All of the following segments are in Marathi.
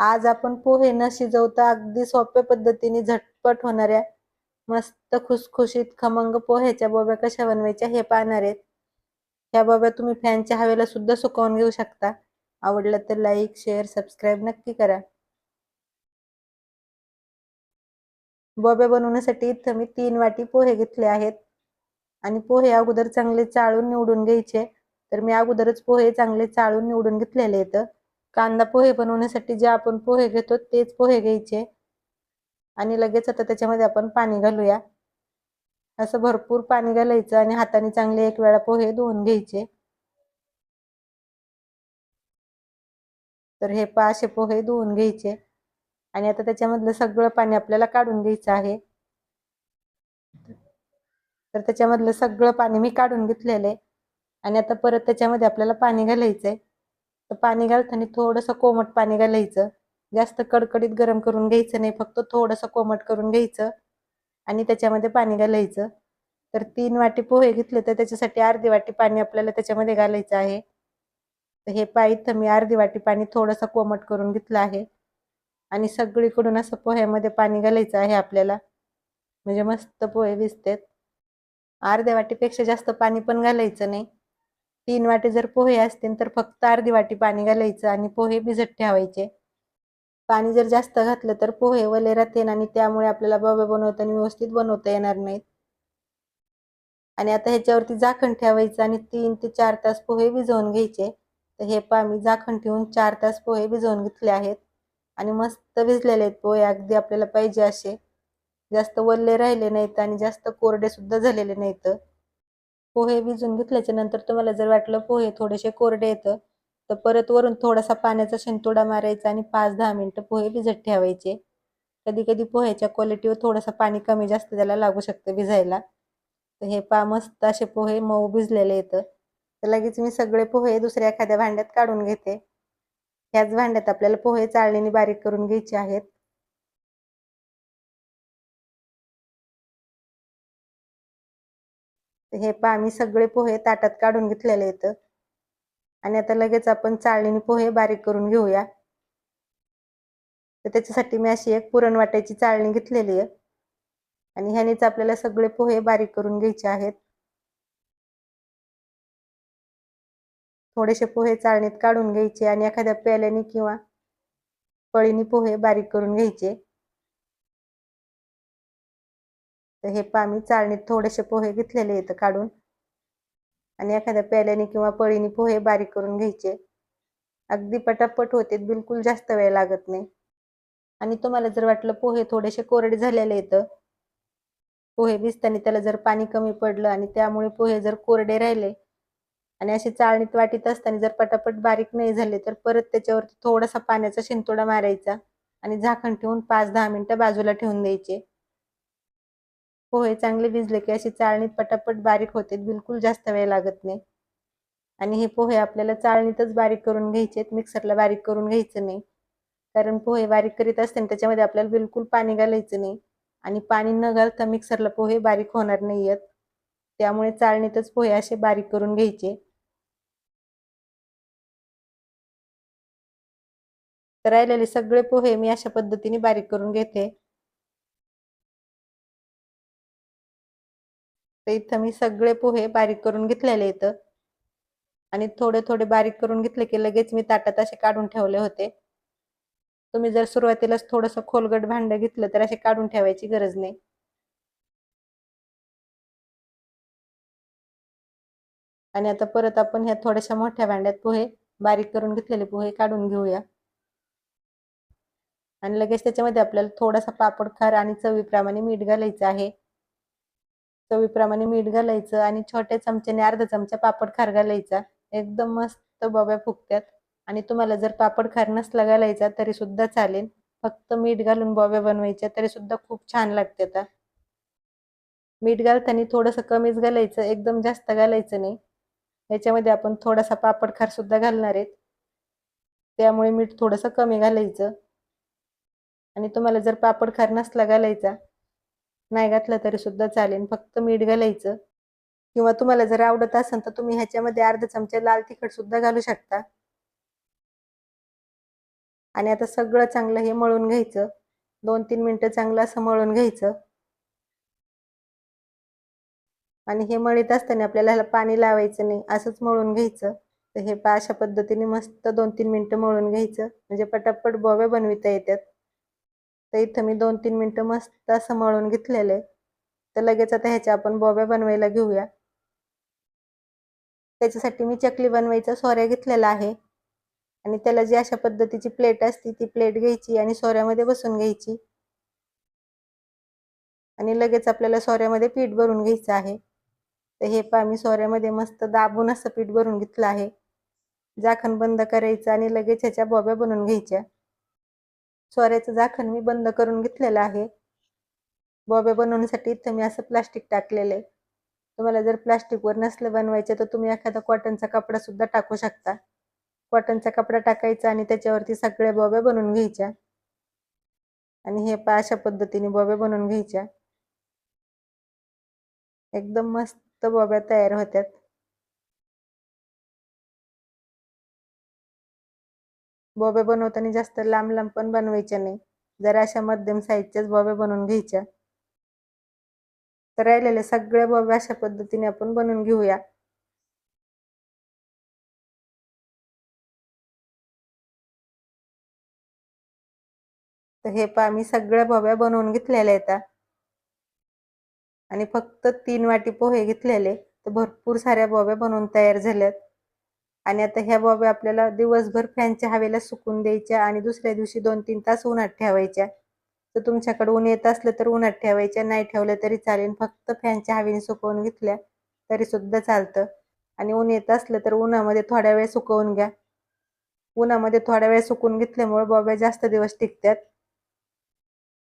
आज आपण पोहे न शिजवता अगदी सोप्या पद्धतीने झटपट होणाऱ्या मस्त खुसखुशीत खमंग पोह्याच्या बोब्या कशा बनवायच्या हे पाहणार आहेत. ह्या बोब्या तुम्ही फॅनच्या हवेला सुद्धा सुकवून घेऊ शकता. आवडलं तर लाईक शेअर सबस्क्राईब नक्की करा. बोब्या बनवण्यासाठी इथं मी तीन वाटी पोहे घेतले आहेत. आणि पोहे अगोदर चांगले चाळून निवडून घ्यायचे. तर मी अगोदरच पोहे चांगले चाळून निवडून घेतलेले आहेत. कांदा पोहे बनवण्यासाठी जे आपण पोहे घेतो तेच पोहे घ्यायचे. आणि लगेच आता त्याच्यामध्ये आपण पाणी घालूया. असं भरपूर पाणी घालायचं आणि हाताने चांगले एक वेळा पोहे धुवून घ्यायचे. तर हे पाचशे पोहे धुवून घ्यायचे. आणि आता त्याच्यामधलं सगळं पाणी आपल्याला काढून घ्यायचं आहे. तर त्याच्यामधलं सगळं पाणी मी काढून घेतलेलं आहे. आणि आता परत त्याच्यामध्ये आपल्याला पाणी घालायचंय. तर पाणी घालताना थोडंसं कोमट पाणी घालायचं. जास्त कडकडीत गरम करून घ्यायचं नाही फक्त थोडंसं कोमट करून घ्यायचं आणि त्याच्यामध्ये पाणी घालायचं. तर तीन वाटी पोहे घेतले तर त्याच्यासाठी अर्धी वाटी पाणी आपल्याला त्याच्यामध्ये घालायचं आहे. तर हे पाहिजे मी अर्धी वाटी पाणी थोडंसं कोमट करून घेतलं आहे. आणि सगळीकडून असं पोह्यामध्ये पाणी घालायचं आहे आपल्याला. म्हणजे मस्त पोहे दिसतात अर्ध्या वाटीपेक्षा जास्त पाणी पण घालायचं नाही. तीन वाटे जर पोहे असतील तर फक्त अर्धी वाटी पाणी घालायचं आणि पोहे भिजत ठेवायचे. पाणी जर जास्त घातलं तर पोहे वले राहतील आणि त्यामुळे आपल्याला बाबा बनवताना व्यवस्थित बनवता येणार नाहीत. आणि आता ह्याच्यावरती झाकण ठेवायचं आणि तीन ते चार तास पोहे भिजवून घ्यायचे. तर हे पा मी झाकण ठेवून चार तास पोहे भिजवून घेतले आहेत. आणि मस्त भिजलेले आहेत पोहे अगदी आपल्याला पाहिजे असे. जास्त वल्ले राहिले नाहीत आणि जास्त कोरडे सुद्धा झालेले नाहीत. पोहे भिजून घेतल्याच्या नंतर तुम्हाला जर वाटलं पोहे थोडेसे कोरडे येतं तर परत वरून थोडासा पाण्याचा शेंतुडा मारायचा आणि पाच दहा मिनटं पोहे भिजत ठेवायचे. कधी कधी पोह्याच्या क्वालिटीवर थोडंसं पाणी कमी जास्त त्याला लागू शकतं भिजायला. तर हे पा मस्त असे पोहे मऊ भिजलेले येतं. तर लगेच मी सगळे पोहे दुसऱ्या एखाद्या भांड्यात काढून घेते. ह्याच भांड्यात आपल्याला पोहे चाळणीने बारीक करून घ्यायचे आहेत. हे पहा मी सगळे पोहे ताटात काढून घेतलेले आहेत. आणि आता लगेच आपण चाळणीने पोहे बारीक करून घेऊया. तर त्याच्यासाठी मी अशी एक पुरण वाट्याची चाळणी घेतलेली आहे. आणि ह्यानेच आपल्याला सगळे पोहे बारीक करून घ्यायचे आहेत. थोडेसे पोहे चाळणीत काढून घ्यायचे आणि एखाद्या प्याल्याने किंवा पळीने पोहे बारीक करून घ्यायचे. तर हे पा मी चाळणीत थोडेसे पोहे घेतलेले आहेत काढून. आणि एखाद्या प्याल्याने किंवा पळीने पोहे बारीक करून घ्यायचे. अगदी पटापट होते बिलकुल जास्त वेळ लागत नाही. आणि तुम्हाला जर वाटलं पोहे थोडेसे कोरडे झालेले येतं पोहे भिजताना त्याला जर पाणी कमी पडलं आणि त्यामुळे पोहे जर कोरडे राहिले आणि असे चाळणीत वाटीत असताना जर पटापट बारीक नाही झाले तर परत त्याच्यावरती थोडासा पाण्याचा शिंतोडा मारायचा आणि झाकण ठेवून पाच दहा मिनटं बाजूला ठेवून द्यायचे. हो, पोहे चांगले भिजले की अशी चाळणीत पटापट बारीक होते बिलकुल जास्त वेळ लागत नाही. आणि हे पोहे आपल्याला चाळणीतच बारीक करून घ्यायचे मिक्सरला बारीक करून घ्यायचं नाही. कारण पोहे बारीक करीत असते त्याच्यामध्ये आपल्याला बिलकुल पाणी घालायचं नाही. आणि पाणी न घालता मिक्सरला पोहे बारीक होणार नाही आहेत. त्यामुळे चाळणीतच पोहे असे बारीक करून घ्यायचे. तर राहिलेले सगळे पोहे मी अशा पद्धतीने बारीक करून घेते. तर इथं मी सगळे पोहे बारीक करून घेतलेले इथं. आणि थोडे थोडे बारीक करून घेतले की लगेच मी ताटात असे काढून ठेवले होते. तुम्ही जर सुरुवातीलाच थोडंसं खोलगट भांड घेतलं तर असे काढून ठेवायची गरज नाही. आणि आता परत आपण ह्या थोड्याशा मोठ्या भांड्यात पोहे बारीक करून घेतलेले पोहे काढून घेऊया. आणि लगेच त्याच्यामध्ये आपल्याला थोडासा पापड खार आणि चवीप्रमाणे मीठ घालायचं आहे. चवीप्रमाणे मीठ घालायचं आणि छोट्या चमच्याने अर्धा चमचा पापड खार घालायचा. एकदम मस्त बब्या फुगत्यात. आणि तुम्हाला जर पापड खार नसला घालायचा तरी सुद्धा चालेल. फक्त मीठ घालून बॉब्या बनवायच्या तरी सुद्धा खूप छान लागते आता. मीठ घालताना थोडंसं कमीच घालायचं एकदम जास्त घालायचं नाही. याच्यामध्ये आपण थोडासा पापड खार सुद्धा घालणार आहेत. त्यामुळे मीठ थोडंसं कमी घालायचं. आणि तुम्हाला जर पापड खार नसला घालायचा नाही घातलं तरी सुद्धा चालेल. फक्त मीठ घालायचं. किंवा तुम्हाला जर आवडत असेल तर तुम्ही ह्याच्यामध्ये अर्धा चमचा लाल तिखट सुद्धा घालू शकता. आणि आता सगळं चांगलं हे मळून घ्यायचं. दोन तीन मिनटं चांगलं असं मळून घ्यायचं. आणि हे मळीत असताना आपल्याला ह्याला पाणी लावायचं नाही. असंच मळून घ्यायचं. तर हे अशा पद्धतीने मस्त दोन तीन मिनटं मळून घ्यायचं. म्हणजे पटापट बोव्या बनविता येतात. तर इथं मी दोन तीन मिनटं मस्त असं मळून घेतलेलं आहे. तर लगेच आता ह्याच्या आपण बोब्या बनवायला घेऊया. त्याच्यासाठी मी चकली बनवायचा सोऱ्या घेतलेला आहे. आणि त्याला जी अशा पद्धतीची प्लेट असते ती प्लेट घ्यायची आणि सोऱ्यामध्ये बसून घ्यायची. आणि लगेच आपल्याला सोऱ्यामध्ये पीठ भरून घ्यायचं आहे. तर हे पा मी सोऱ्यामध्ये मस्त दाबून असं पीठ भरून घेतलं आहे. जाखण बंद करायचं आणि लगेच ह्याच्या बॉब्या बनवून घ्यायच्या. सोऱ्याचं झाकण मी बंद करून घेतलेलं आहे. बॉब्या बनवण्यासाठी इथं मी असं प्लास्टिक टाकलेलं आहे. तुम्हाला जर प्लास्टिकवर नसलं बनवायचं तर तुम्ही एखादा कॉटनचा कपडा सुद्धा टाकू शकता. कॉटनचा कपडा टाकायचा आणि त्याच्यावरती सगळ्या बॉब्या बनवून घ्यायच्या. आणि हे पा अशा पद्धतीने बॉब्या बनवून घ्यायच्या. एकदम मस्त बॉब्या तयार होत्यात. बॉब्या बनवताना जास्त लांब लांब पण बनवायच्या नाही. जरा अशा मध्यम साईजच्याच बॉब्या बनवून घ्यायच्या. तर राहिलेल्या सगळ्या बॉब्या अशा पद्धतीने आपण बनवून घेऊया. तर हे पा मी सगळ्या बॉब्या बनवून घेतलेल्या आहेत आणि फक्त तीन वाटी पोहे घेतलेले. तर भरपूर साऱ्या बॉब्या बनवून तयार झाल्यात. आणि आता ह्या बॉब्या आपल्याला दिवसभर फॅनच्या हवेला सुकून द्यायच्या आणि दुसऱ्या दिवशी दोन तीन तास उन्हात ठेवायच्या. तर तुमच्याकडे ऊन येत असलं तर उन्हात ठेवायच्या नाही ठेवलं तरी चालेल. फक्त फॅनच्या हवेने सुकवून घेतल्या तरी सुद्धा चालतं. आणि ऊन येत असलं तर उन्हामध्ये थोड्या वेळ सुकवून घ्या. उन्हामध्ये थोड्या वेळ सुकवून घेतल्यामुळे बॉब्या जास्त दिवस टिकतात.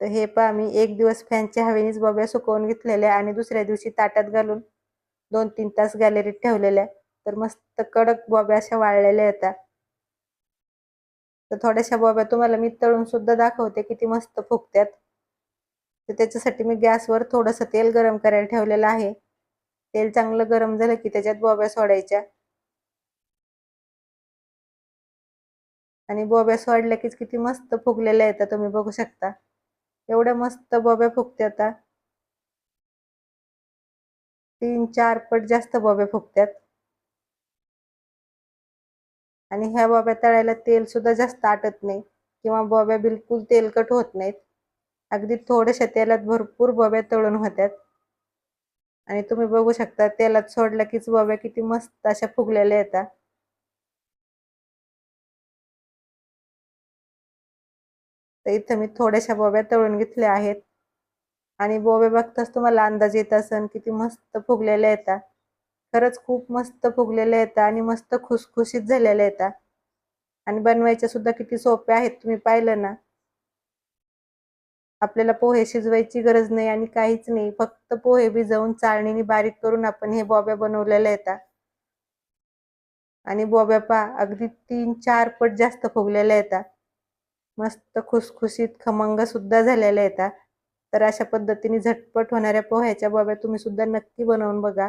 तर हे पहा मी एक दिवस फॅनच्या हवेनेच बॉब्या सुकवून घेतलेल्या आणि दुसऱ्या दिवशी ताटात घालून दोन तीन तास गॅलरीत ठेवलेल्या. तर मस्त कडक बॉब्या अशा वाळलेल्या येतात तर थोड्याशा बॉब्या तुम्हाला मी तळून सुद्धा दाखवते किती मस्त फुगत्यात. तर त्याच्यासाठी मी गॅसवर थोडंसं तेल गरम करायला ठेवलेलं आहे. तेल चांगलं गरम झालं की त्याच्यात बॉब्या सोडायच्या. आणि बॉब्या सोडल्या की किती मस्त फुगलेल्या येतात तुम्ही बघू शकता. एवढ्या मस्त बॉब्या फुगते आता. तीन चार पट जास्त बॉब्या फुगत्यात. आणि ह्या बॉब्या तळायला तेल सुद्धा जास्त आटत नाही किंवा बॉब्या बिलकुल तेलकट होत नाहीत. अगदी थोड्याशा तेलात भरपूर बॉब्या तळून होत्यात. आणि तुम्ही बघू शकता तेलात सोडल्या कीच बॉब्या किती मस्त अशा फुगलेल्या येतात. तर इथं मी थोड्याशा बॉब्या तळून घेतल्या आहेत. आणि बोब्या बघताच तुम्हाला अंदाज येत असन किती मस्त फुगलेल्या येतात. खरंच खूप मस्त फुगलेल्या येतात आणि मस्त खुसखुशीत झालेल्या येतात आणि बनवायच्या सुद्धा किती सोप्या आहेत तुम्ही पाहिलं ना? आपल्याला पोहे शिजवायची गरज नाही आणि काहीच नाही. फक्त पोहे भिजवून चाळणीने बारीक करून आपण हे बॉब्या बनवलेल्या येतात आणि बॉब्या पा अगदी तीन चार पट जास्त फुगलेल्या येतात मस्त खुसखुशीत खमंग सुद्धा झालेल्या येतात तर अशा पद्धतीने झटपट होणाऱ्या पोह्याच्या बॉब्या तुम्ही सुद्धा नक्की बनवून बघा.